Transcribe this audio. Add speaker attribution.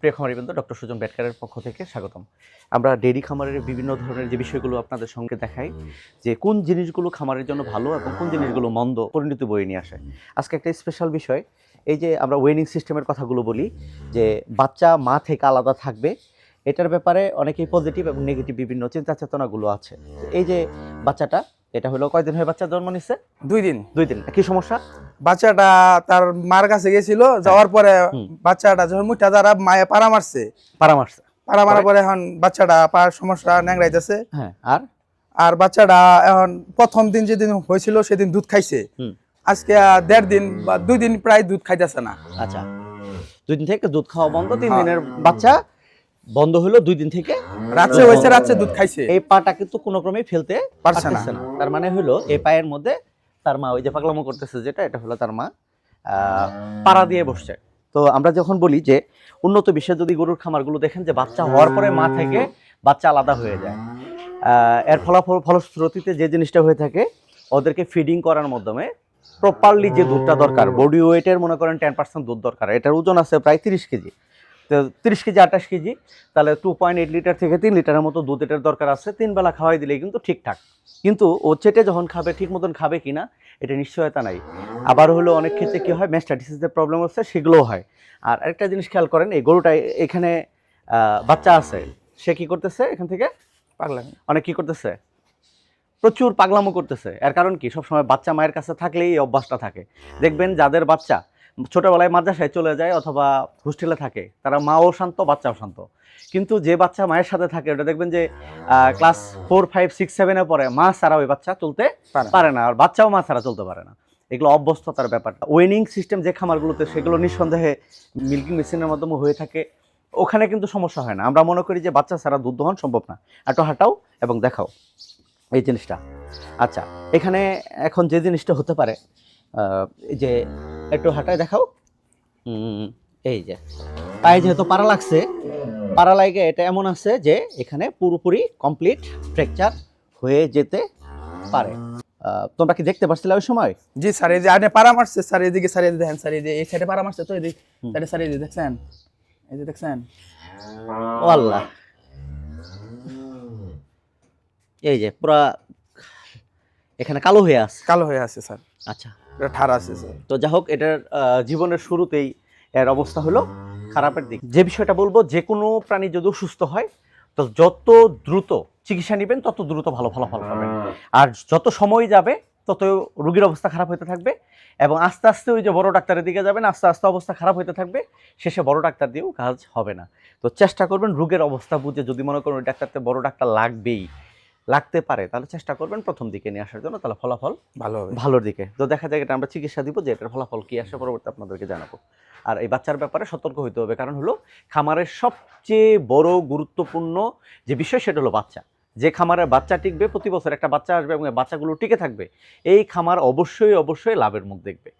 Speaker 1: প্রিয় খামারি বন্ধু ডক্টর সুজন বেটকারের পক্ষ থেকে স্বাগতম। আমরা ডেইরি খামারের বিভিন্ন ধরনের যে বিষয়গুলো আপনাদের সঙ্গে দেখাই, যে কোন জিনিসগুলো খামারের জন্য ভালো এবং কোন জিনিসগুলো মন্দ পরিণতি বয়ে নিয়ে আসে। আজকে একটা স্পেশাল বিষয়, এই যে আমরা ওয়েনিং সিস্টেমের কথাগুলো বলি, যে বাচ্চা মা থেকে আলাদা থাকবে, এটার ব্যাপারে অনেকেই পজিটিভ এবং নেগেটিভ বিভিন্ন চিন্তা চেতনাগুলো আছে এই যে বাচ্চাটা এটা হলো কয়দিন হয়ে বাচ্চা জন্ম নিচ্ছে
Speaker 2: দুই দিন।
Speaker 1: দুই দিন। কি সমস্যা?
Speaker 2: বাচ্চাটা তার মার কাছে গেছিল যাওয়ার পরে বাচ্চাটা যখন মুঠা দ্বারা মায়ে পাড়া মারছে
Speaker 1: পারা মারছে।
Speaker 2: পাড়া মারার
Speaker 1: পরে?
Speaker 2: এখন বাচ্চাটা পার সমস্যা ন্যাংরাইতেছে
Speaker 1: হ্যাঁ আর?
Speaker 2: আর বাচ্চাটা এখন প্রথম দিন যেদিন হয়েছিল সেদিন দুধ খাইছে। আজকে দেড় দিন বা দুই দিন প্রায় দুধ খাইতেছে না।
Speaker 1: আচ্ছা। দুই দিন থেকে দুধ খাওয়া বন্ধ তিন
Speaker 2: হ্যাঁ।
Speaker 1: দিনের বাচ্চা বন্ধ হলো দুই দিন থেকে।
Speaker 2: রাত্রে হয়েছে রাত্রে দুধ খাইছে।
Speaker 1: এই পাটা কিন্তু কোনো ক্রমেই ফেলতে
Speaker 2: পারছে না।
Speaker 1: তার মানে হলো এই পায়ের মধ্যে তার মা ওই যে পাগলামো করতেছে যেটা এটা হলো তার মা আহ, পাড়া দিয়ে বসছে। তো আমরা যখন বলি যে উন্নত বিশ্বে যদি গরুর খামারগুলো দেখেন যে বাচ্চা হওয়ার পরে মা থেকে বাচ্চা আলাদা হয়ে যায়। আহ, এর ফলাফল ফলশ্রুতিতে যে জিনিসটা হয়ে থাকে ওদেরকে ফিডিং করার মাধ্যমে প্রপারলি যে দুধটা দরকার বডি ওয়েটের মনে করেন টেন পার্সেন্ট দুধ দরকার এটার ওজন আছে প্রায় তিরিশ কেজি। তিরিশ কেজি আঠাশ কেজি তাহলে টু পয়েন্ট এইট লিটার থেকে তিন লিটারের মতো দুধ এটার দরকার আছে। তিন বেলা খাওয়াই দিলে কিন্তু ঠিকঠাক। কিন্তু ও চেটে যখন খাবে ঠিক মতন খাবে কিনা এটা নিশ্চয়তা নাই। আবার হলো অনেক ক্ষেত্রে কী হয় ম্যাস্টাইটিসের প্রবলেম হচ্ছে সেগুলোও হয়। আর আরেকটা জিনিস খেয়াল করেন এই গরুটা এখানে বাচ্চা আছে সে কি করতেছে এখান থেকে?
Speaker 2: পাগলা
Speaker 1: অনেক কি করতেছে? প্রচুর পাগলামো করতেছে। এর কারণ কি? সবসময় বাচ্চা মায়ের কাছে থাকলেই এই অভ্যাসটা থাকে। দেখবেন যাদের বাচ্চা ছোটবেলায় মাদ্রাসায় চলে যায় অথবা হোস্টেলে থাকে তারা মাও শান্ত বাচ্চাও শান্ত। কিন্তু যে বাচ্চা মায়ের সাথে থাকে ওটা দেখবেন যে ক্লাস ফোর ফাইভ সিক্স সেভেনে পরে মা ছাড়া ওই বাচ্চা চলতে
Speaker 2: পারে না।
Speaker 1: আর বাচ্চাও মা ছাড়া চলতে পারে না। এগুলো অভ্যস্ততার ব্যাপারটা ওয়েনিং সিস্টেম যে খামারগুলোতে সেগুলো নিঃসন্দেহে মিল্কিং মেশিনের মাধ্যমে হয়ে থাকে। ওখানে কিন্তু সমস্যা হয় না। আমরা মনে করি যে বাচ্চা ছাড়া দুধ দহন সম্ভব না। একটু হাঁটাও এবং দেখাও এই জিনিসটা। আচ্ছা এখানে এখন যে জিনিসটা হতে পারে যে একটু হাঁটায় দেখাও। হুম, এই যে পায়ে যেহেতু পাড়া লাগছে পাড়া লাগে এটা এমন আছে যে এখানে পুরোপুরি কমপ্লিট ফ্র্যাকচার হয়ে যেতে পারে। তোমরা কি দেখতে পাচ্ছিলে ওই সময়?
Speaker 2: জি স্যার এই যে আপনি পাড়া মারছে স্যার এদিকে স্যার এদিকে দেখেন স্যার এই যে এই সাইডে পাড়া মারছে তো এদিকে
Speaker 1: হুম।
Speaker 2: সাইডে স্যার এই যে দেখছেন? এই যে দেখছেন?
Speaker 1: ও আল্লাহ এই যে পুরা এখানে কালো হয়ে আছে।
Speaker 2: কালো হয়ে আছে স্যার
Speaker 1: আচ্ছা।
Speaker 2: এটা ঠাড়া আছে
Speaker 1: তো যাই হোক এটার জীবনের শুরুতেই এর অবস্থা হলো খারাপের দিক। যে বিষয়টা বলব যে কোনো প্রাণী যদি সুস্থ হয় তো যত দ্রুত চিকিৎসা নেবেন তত দ্রুত ভালো ফলাফল পাবেন। আর যত সময় যাবে তত রোগীর অবস্থা খারাপ হতে থাকবে এবং আস্তে আস্তে ওই যে বড় ডাক্তারের দিকে যাবেন আস্তে আস্তে অবস্থা খারাপ হতে থাকবে শেষে বড় ডাক্তার দিয়েও কাজ হবে না। তো চেষ্টা করবেন রোগের অবস্থা বুঝে যদি মনে করেন ওই ডাক্তারতে বড় ডাক্তার লাগবেই লাগতে পারে তাহলে চেষ্টা করবেন প্রথম দিকে নিয়ে আসার জন্য তাহলে ফলাফল
Speaker 2: ভালো হবে।
Speaker 1: ভালোর দিকে। তো দেখা যায় এটা আমরা চিকিৎসা দিব যে এটার ফলাফল কি আসে পরবর্তী আপনাদেরকে জানাব। আর এই বাচ্চার ব্যাপারে সতর্ক হইতে হবে কারণ হলো খামারের সবচেয়ে বড় গুরুত্বপূর্ণ যে বিষয় সেটা হলো বাচ্চা। যে খামারের বাচ্চা টিকবে প্রতি বছর একটা বাচ্চা আসবে এবং বাচ্চাগুলো টিকে থাকবে এই খামার অবশ্যই অবশ্যই লাভের মুখ দেখবে।